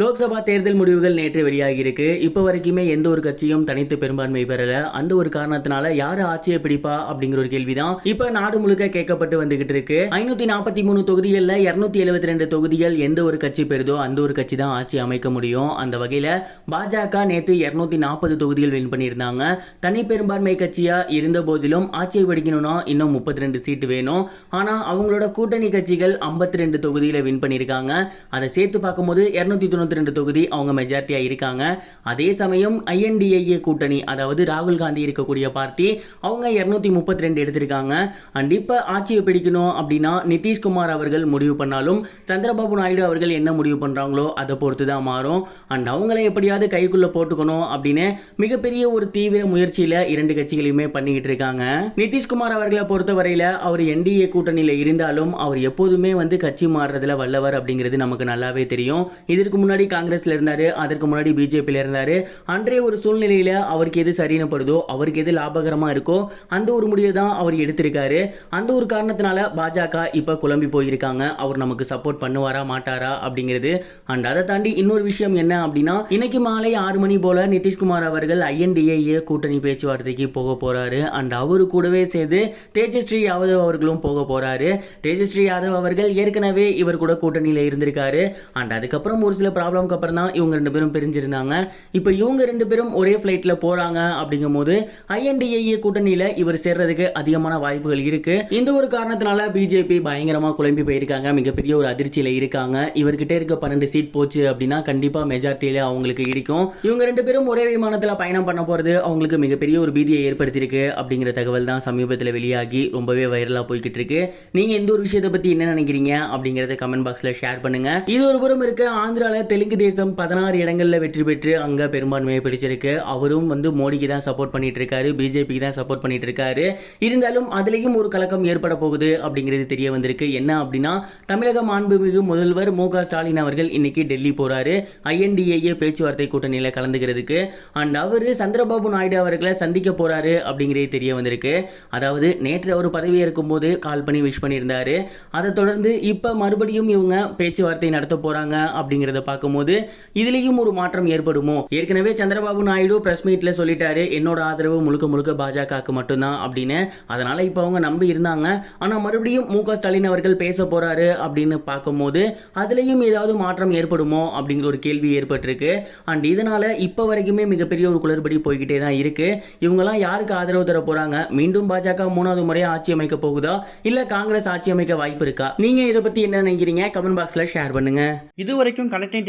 லோக்சபா தேர்தல் முடிவுகள் நேற்று வெளியாகியிருக்கு. இப்போ வரைக்குமே எந்த ஒரு கட்சியும் தனித்து பெரும்பான்மை பெறல. அந்த ஒரு காரணத்தினால யார் ஆட்சியை பிடிப்பா அப்படிங்கிற ஒரு கேள்விதான் இப்போ நாடு முழுக்க கேட்கப்பட்டு வந்துகிட்டு இருக்கு. ஐநூத்தி நாற்பத்தி மூணு தொகுதிகளில் இருநூத்தி எழுபத்தி ரெண்டு தொகுதிகள் எந்த ஒரு கட்சி பெறுதோ அந்த ஒரு கட்சி தான் ஆட்சி அமைக்க முடியும். அந்த வகையில பாஜக நேற்று இருநூத்தி நாற்பது தொகுதிகள் வின் பண்ணியிருந்தாங்க. தனி பெரும்பான்மை கட்சியா இருந்த போதிலும் ஆட்சியை பிடிக்கணும்னா இன்னும் முப்பத்தி ரெண்டு சீட்டு வேணும். ஆனா அவங்களோட கூட்டணி கட்சிகள் ஐம்பத்தி ரெண்டு தொகுதியில வின் பண்ணியிருக்காங்க. அதை சேர்த்து பார்க்கும்போது இருநூத்தி தொண்ணூத்தி ரெண்டு தொகுதி அவங்க மெஜாரிட்டியா இருக்காங்க. அதே சமயம் ஐஎன்டிஏஏ கூட்டணி அதாவது ராகுல் காந்தி இருக்கக்கூடிய பார்ட்டி அவங்க இருநூத்தி முப்பத்தி ரெண்டு எடுத்திருக்காங்க. அண்ட் இப்போ ஆட்சியை பிடிக்கணும் அப்படின்னா நிதிஷ்குமார் அவர்கள் முடிவு பண்ணாலும் சந்திரபாபு நாயுடு அவர்கள் என்ன முடிவு பண்றாங்களோ அதை பொறுத்து தான் மாறும். அண்ட் அவங்கள எப்படியாவது கைக்குள்ள போட்டுக்கணும் அப்படின்னு மிகப்பெரிய ஒரு தீவிர முயற்சியில இரண்டு கட்சிகளையுமே பண்ணிக்கிட்டு இருக்காங்க. நிதிஷ்குமார் அவர்களை பொறுத்தவரையில அவர் என்டிஏ கூட்டணியில இருந்தாலும் அவர் எப்போதுமே வந்து கட்சி மாறுறதுல வல்லவர் அப்படிங்கிறது நமக்கு நல்லாவே தெரியும். இதற்கு முன்னாடி முன்னாடி காங்கிரஸ்ல இருந்தார் அதற்கு முன்னாடி பிஜேபியில் இருந்தார். அன்றைய ஒரு சூழ்நிலையில் அவருக்கு எது சரின்னு படுதோ அவருக்கு எது லாபகரமாக இருக்கோ அந்த ஒரு முடிவை தான் அவர் எடுத்திருக்காரு. அந்த ஒரு காரணத்தினால பாஜக இப்போ குழம்பி போயிருக்காங்க. அவர் நமக்கு சப்போர்ட் பண்ணுவாரா மாட்டாரா அப்படிங்கிறது. அண்ட் அதை தாண்டி இன்னொரு விஷயம் என்ன அப்படின்னா இன்னைக்கு மாலை ஆறு மணி போல நிதிஷ்குமார் அவர்கள் ஐஎன்டிஏஏ கூட்டணி பேச்சுவார்த்தைக்கு போக போறாரு. அண்ட் அவரு கூடவே சேர்ந்து தேஜஸ்ரீ யாதவ் அவர்களும் போக போறாரு. தேஜஸ்ரீ யாதவ் அவர்கள் ஏற்கனவே இவர் கூட கூட்டணியில் இருந்திருக்காரு. அண்ட் அதுக்கப்புறம் ஒரு சில ப்ராப்ளம்க்கு அப்புறம் தான் இவங்க ரெண்டு பேரும் பிரிஞ்சிருந்தாங்க. இப்போ இவங்க ரெண்டு பேரும் ஒரே ஃப்ளைட்டில் போகிறாங்க அப்படிங்கும்போது ஐஎன்டிஏஏ கூட்டணியில் இவர் சேர்றதுக்கு அதிகமான வாய்ப்புகள் இருக்குது இந்த ஒரு காரணத்தினால பிஜேபி பயங்கரமாக குழம்பி போயிருக்காங்க. மிகப்பெரிய ஒரு அதிர்ச்சியில் இருக்காங்க. இவர்கிட்ட இருக்க பன்னெண்டு சீட் போச்சு அப்படின்னா கண்டிப்பாக மெஜாரிட்டியில் அவங்களுக்கு இடிக்கும். இவங்க ரெண்டு பேரும் ஒரே விமானத்தில் பயணம் பண்ண போகிறது அவங்களுக்கு மிகப்பெரிய ஒரு பீதியை ஏற்படுத்தியிருக்கு அப்படிங்கிற தகவல் தான் சமீபத்தில் வெளியாகி ரொம்பவே வைரலாக போய்கிட்டு இருக்கு. நீங்கள் எந்த ஒரு விஷயத்தை பற்றி என்ன நினைக்கிறீங்க அப்படிங்கிறத கமெண்ட் பாக்ஸில் ஷேர் பண்ணுங்கள் இது ஒரு புறம் இருக்க ஆந்திராவில் தெலுங்கு தேசம் பதினாறு இடங்களில் வெற்றி பெற்று அங்கே பெரும்பான்மையை பிடிச்சிருக்கு. அவரும் வந்து மோடிக்கு தான் சப்போர்ட் பண்ணிட்டு இருக்காரு பிஜேபிக்கு தான் சப்போர்ட் பண்ணிட்டு இருக்காரு இருந்தாலும் அதுலேயும் ஒரு கலக்கம் ஏற்பட போகுது அப்படிங்கிறது தெரிய வந்திருக்கு. என்ன அப்படின்னா தமிழக மாண்புமிகு முதல்வர் மு க ஸ்டாலின் அவர்கள் இன்னைக்கு டெல்லி போறாரு. ஐஎன்டிஏஏ பேச்சுவார்த்தை கூட்டணியில் கலந்துக்கிறதுக்கு. அண்ட் அவர் சந்திரபாபு நாயுடு அவர்களை சந்திக்க போறாரு அப்படிங்கிறது தெரிய வந்திருக்கு. அதாவது நேற்று அவர் பதவி இருக்கும்போது கால் பண்ணி விஷ் பண்ணியிருந்தாரு. அதை தொடர்ந்து இப்போ மறுபடியும் இவங்க பேச்சுவார்த்தை நடத்த போறாங்க அப்படிங்கிறத பார்க்கும்போது இதுலேயும் ஒரு மாற்றம் ஏற்படுமோ? ஏற்கனவே சந்திரபாபு நாயுடு பிரஸ் மீட்ல சொல்லிட்டாரு என்னோட ஆதரவு முழுக்க முழுக்க பாஜகவுக்கு மட்டும்தான் அப்படின்னு. அதனால இப்போ அவங்க நம்பி இருந்தாங்க. ஆனால் மறுபடியும் மு ஸ்டாலின் அவர்கள் பேச போறாரு அப்படின்னு பார்க்கும்போது அதுலேயும் ஏதாவது மாற்றம் ஏற்படுமோ? அப்படிங்கிற ஒரு கேள்வி ஏற்பட்டிருக்கு. அண்ட் இதனால இப்போ வரைக்குமே மிகப்பெரிய ஒரு குளறுபடி போய்கிட்டே தான் இருக்கு. இவங்கெல்லாம் யாருக்கு ஆதரவு தர போறாங்க? மீண்டும் பாஜக மூணாவது முறையாக ஆட்சி அமைக்க போகுதா? இல்ல காங்கிரஸ் ஆட்சி அமைக்க வாய்ப்பு இருக்கா? நீங்க இதை பத்தி என்ன நினைக்கிறீங்க? கமெண்ட் பாக்ஸ்ல ஷேர் பண்ணுங்க. இது வரைக்கும் கனெக்டிங்